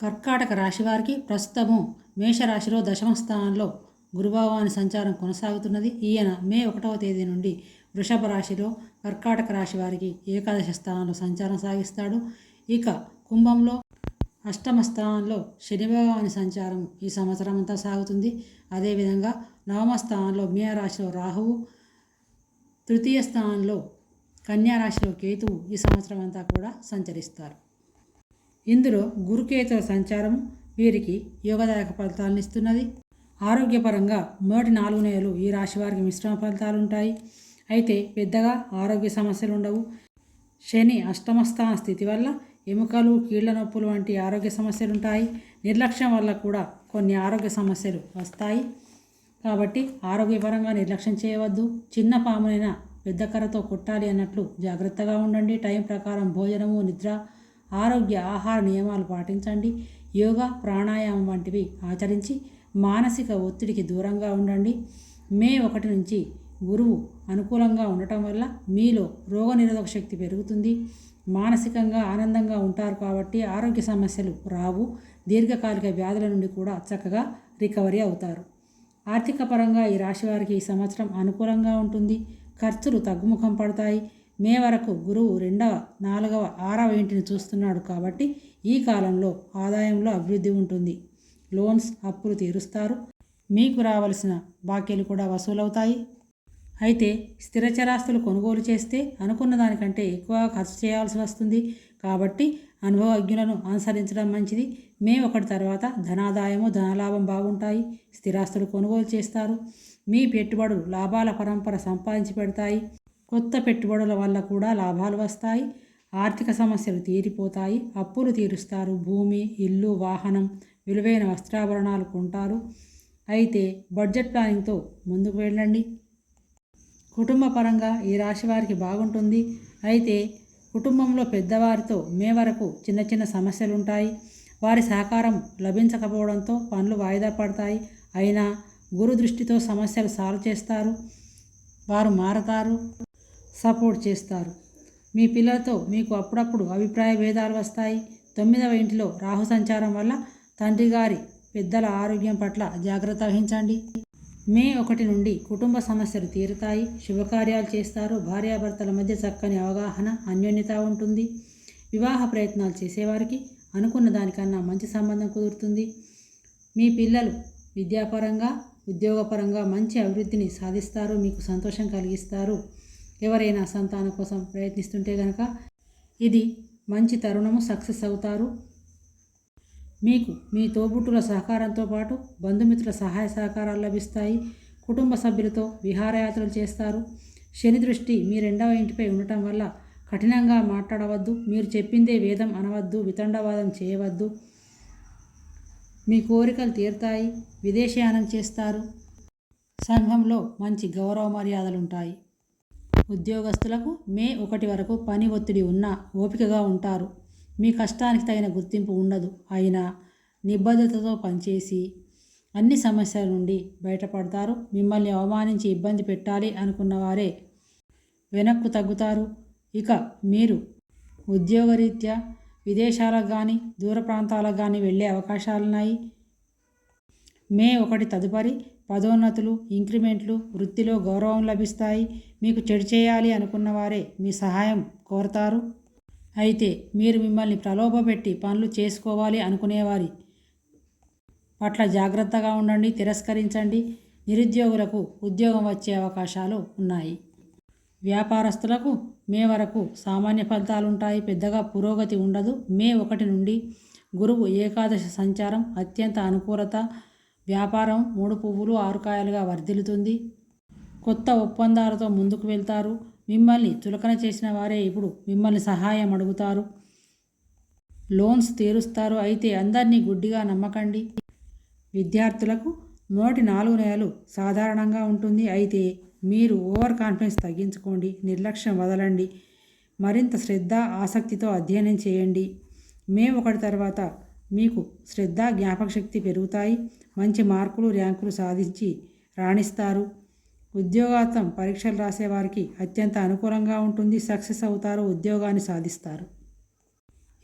కర్కాటక రాశి వారికి ప్రస్తుతము మేషరాశిలో దశమ స్థానంలో గురుభావాని సంచారం కొనసాగుతున్నది. ఈయన మే ఒకటవ తేదీ నుండి వృషభ రాశిలో కర్కాటక రాశి వారికి ఏకాదశ స్థానంలో సంచారం సాగిస్తాడు. ఇక కుంభంలో అష్టమ స్థానంలో శని భగవాని సంచారం ఈ సంవత్సరం అంతా సాగుతుంది. అదేవిధంగా నవమ స్థానంలో మీనరాశిలో రాహువు తృతీయ స్థానంలో కన్యా రాశిలో కేతువు ఈ సంవత్సరం అంతా కూడా సంచరిస్తారు. ఇందులో గురుకేతుల సంచారం వీరికి యోగదాయక ఫలితాలను ఇస్తున్నది. ఆరోగ్యపరంగా మొదటి నాలుగు నెలలు ఈ రాశి వారికి మిశ్రమ ఫలితాలు ఉంటాయి అయితే పెద్దగా ఆరోగ్య సమస్యలు ఉండవు. శని అష్టమస్థాన స్థితి వల్ల ఎముకలు కీళ్ళ నొప్పులు వంటి ఆరోగ్య సమస్యలు ఉంటాయి నిర్లక్ష్యం వల్ల కూడా కొన్ని ఆరోగ్య సమస్యలు వస్తాయి. కాబట్టి ఆరోగ్యపరంగా నిర్లక్ష్యం చేయవద్దు. చిన్న పామునైనా పెద్ద కర్రతో కొట్టాలి అన్నట్లు జాగ్రత్తగా ఉండండి. టైం ప్రకారం భోజనము నిద్ర ఆరోగ్య ఆహార నియమాలు పాటించండి. యోగా ప్రాణాయామం వంటివి ఆచరించి మానసిక ఒత్తిడికి దూరంగా ఉండండి. మే ఒకటి నుంచి గురువు అనుకూలంగా ఉండటం వల్ల మీలో రోగనిరోధక శక్తి పెరుగుతుంది. మానసికంగా ఆనందంగా ఉంటారు కాబట్టి ఆరోగ్య సమస్యలు రావు. దీర్ఘకాలిక వ్యాధుల నుండి కూడా చక్కగా రికవరీ అవుతారు. ఆర్థిక పరంగా ఈ రాశి వారికి ఈ సంవత్సరం అనుకూలంగా ఉంటుంది. ఖర్చులు తగ్గుముఖం పడతాయి. మే వరకు గురువు రెండవ నాలుగవ ఆరవ ఇంటిని చూస్తున్నాడు కాబట్టి ఈ కాలంలో ఆదాయంలో అభివృద్ధి ఉంటుంది. లోన్స్ అప్పులు తీరుస్తారు. మీకు రావలసిన బాకీలు కూడా వసూలవుతాయి. అయితే స్థిరచరాస్తులు కొనుగోలు చేస్తే అనుకున్న దానికంటే ఎక్కువ ఖర్చు చేయాల్సి వస్తుంది. కాబట్టి అనుభవజ్ఞులను అనుసరించడం మంచిది. మే ఒకటి తర్వాత ధనాదాయము ధనలాభం బాగుంటాయి. స్థిరాస్తులు కొనుగోలు చేస్తారు. మీ పెట్టుబడులు లాభాల పరంపర సంపాదించి పెడతాయి. కొత్త పెట్టుబడుల వల్ల కూడా లాభాలు వస్తాయి. ఆర్థిక సమస్యలు తీరిపోతాయి. అప్పులు తీరుస్తారు. భూమి ఇల్లు వాహనం విలువైన వస్త్రాభరణాలు కొంటారు. అయితే బడ్జెట్ ప్లానింగ్తో ముందుకు వెళ్ళండి. కుటుంబ పరంగా ఈ రాశి వారికి బాగుంటుంది. అయితే కుటుంబంలో పెద్దవారితో మే వరకు చిన్న చిన్న సమస్యలు ఉంటాయి వారి సహకారం లభించకపోవడంతో పనులు వాయిదా పడతాయి. అయినా గురు దృష్టితో సమస్యలు సాల్వ్ చేస్తారు. వారు మారతారు. సపోర్ట్ చేస్తారు. మీ పిల్లలతో మీకు అప్పుడప్పుడు అభిప్రాయ భేదాలు వస్తాయి. తొమ్మిదవ ఇంటిలో రాహు సంచారం వల్ల తండ్రి గారి పెద్దల ఆరోగ్యం పట్ల జాగ్రత్త వహించండి. మే ఒకటి నుండి కుటుంబ సమస్యలు తీరుతాయి. శుభకార్యాలు చేస్తారు. భార్యాభర్తల మధ్య చక్కని అవగాహన అన్యోన్యత ఉంటుంది. వివాహ ప్రయత్నాలు చేసేవారికి అనుకున్న దానికన్నా మంచి సంబంధం కుదురుతుంది. మీ పిల్లలు విద్యాపరంగా ఉద్యోగపరంగా మంచి అభివృద్ధిని సాధిస్తారు. మీకు సంతోషం కలిగిస్తారు. ఎవరైనా సంతానం కోసం ప్రయత్నిస్తుంటే కనుక ఇది మంచి తరుణము సక్సెస్ అవుతారు. మీకు మీ తోబుట్టుల సహకారంతో పాటు బంధుమిత్రుల సహాయ సహకారాలు లభిస్తాయి. కుటుంబ సభ్యులతో విహారయాత్రలు చేస్తారు. శని దృష్టి మీ రెండవ ఇంటిపై ఉండటం వల్ల కఠినంగా మాట్లాడవద్దు. మీరు చెప్పిందే వేదం అనవద్దు వితండవాదం చేయవద్దు. మీ కోరికలు తీరుతాయి. విదేశయానం చేస్తారు. సంఘంలో మంచి గౌరవ మర్యాదలు ఉంటాయి ఉద్యోగస్తులకు మే ఒకటి వరకు పని ఒత్తిడి ఉన్నా ఓపికగా ఉంటారు. మీ కష్టానికి తగిన గుర్తింపు ఉండదు. అయినా నిబద్ధతతో పనిచేసి అన్ని సమస్యల నుండి బయటపడతారు. మిమ్మల్ని అవమానించి ఇబ్బంది పెట్టాలి అనుకున్న వారే వెనక్కు తగ్గుతారు. ఇక మీరు ఉద్యోగరీత్యా విదేశాలకు కానీ దూర ప్రాంతాలకు కానీ వెళ్ళే అవకాశాలున్నాయి. మే ఒకటి తదుపరి పదోన్నతులు ఇంక్రిమెంట్లు వృత్తిలో గౌరవం లభిస్తాయి. మీకు చెడు చేయాలి అనుకున్న వారే మీ సహాయం కోరతారు. అయితే మీరు మిమ్మల్ని ప్రలోభపెట్టి పనులు చేసుకోవాలి అనుకునేవారి పట్ల జాగ్రత్తగా ఉండండి తిరస్కరించండి. నిరుద్యోగులకు ఉద్యోగం వచ్చే అవకాశాలు ఉన్నాయి. వ్యాపారస్తులకు మే వరకు సామాన్య ఫలితాలు ఉంటాయి పెద్దగా పురోగతి ఉండదు. మే ఒకటి నుండి గురువు ఏకాదశ సంచారం అత్యంత అనుకూలత వ్యాపారం మూడు పువ్వులు ఆరుకాయలుగా వర్ధిల్లుతుంది. కొత్త ఒప్పందాలతో ముందుకు వెళ్తారు. మిమ్మల్ని చులకన చేసిన వారే ఇప్పుడు మిమ్మల్ని సహాయం అడుగుతారు. లోన్స్ తీరుస్తారు. అయితే అందరినీ గుడ్డిగా నమ్మకండి. విద్యార్థులకు మొదటి నాలుగు నెలలు సాధారణంగా ఉంటుంది. అయితే మీరు ఓవర్ కాన్ఫిడెన్స్ తగ్గించుకోండి. నిర్లక్ష్యం వదలండి. మరింత శ్రద్ధ ఆసక్తితో అధ్యయనం చేయండి. మే ఒకటి తర్వాత మీకు శ్రద్ధ జ్ఞాపకశక్తి పెరుగుతాయి. మంచి మార్కులు ర్యాంకులు సాధించి రాణిస్తారు. ఉద్యోగార్థం పరీక్షలు రాసేవారికి అత్యంత అనుకూలంగా ఉంటుంది. సక్సెస్ అవుతారు ఉద్యోగాన్ని సాధిస్తారు.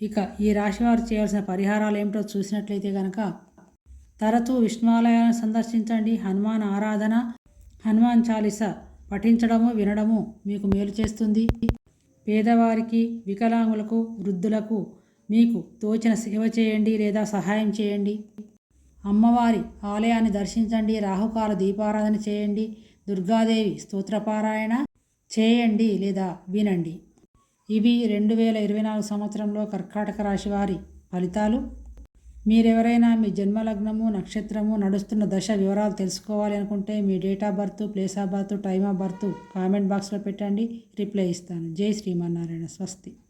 ఇక ఈ రాశివారు చేయాల్సిన పరిహారాలు ఏమిటో చూసినట్లయితే కనుక తరచూ విష్ణువాలయాలను సందర్శించండి. హనుమాన్ ఆరాధన హనుమాన్ చాలీస పఠించడము వినడము మీకు మేలు చేస్తుంది. పేదవారికి వికలాంగులకు వృద్ధులకు మీకు తోచిన సేవ చేయండి లేదా సహాయం చేయండి. అమ్మవారి ఆలయాన్ని దర్శించండి రాహుకాల దీపారాధన చేయండి దుర్గాదేవి స్తోత్రపారాయణ చేయండి లేదా వినండి. ఇవి రెండు వేల ఇరవై నాలుగు సంవత్సరంలో కర్కాటక రాశి వారి ఫలితాలు. మీరెవరైనా మీ జన్మలగ్నము నక్షత్రము నడుస్తున్న దశ వివరాలు తెలుసుకోవాలి అనుకుంటే మీ date of birth place of birth time of birth comment బాక్స్లో పెట్టండి. రిప్లై ఇస్తాను. జై శ్రీమన్నారాయణ. స్వస్తి.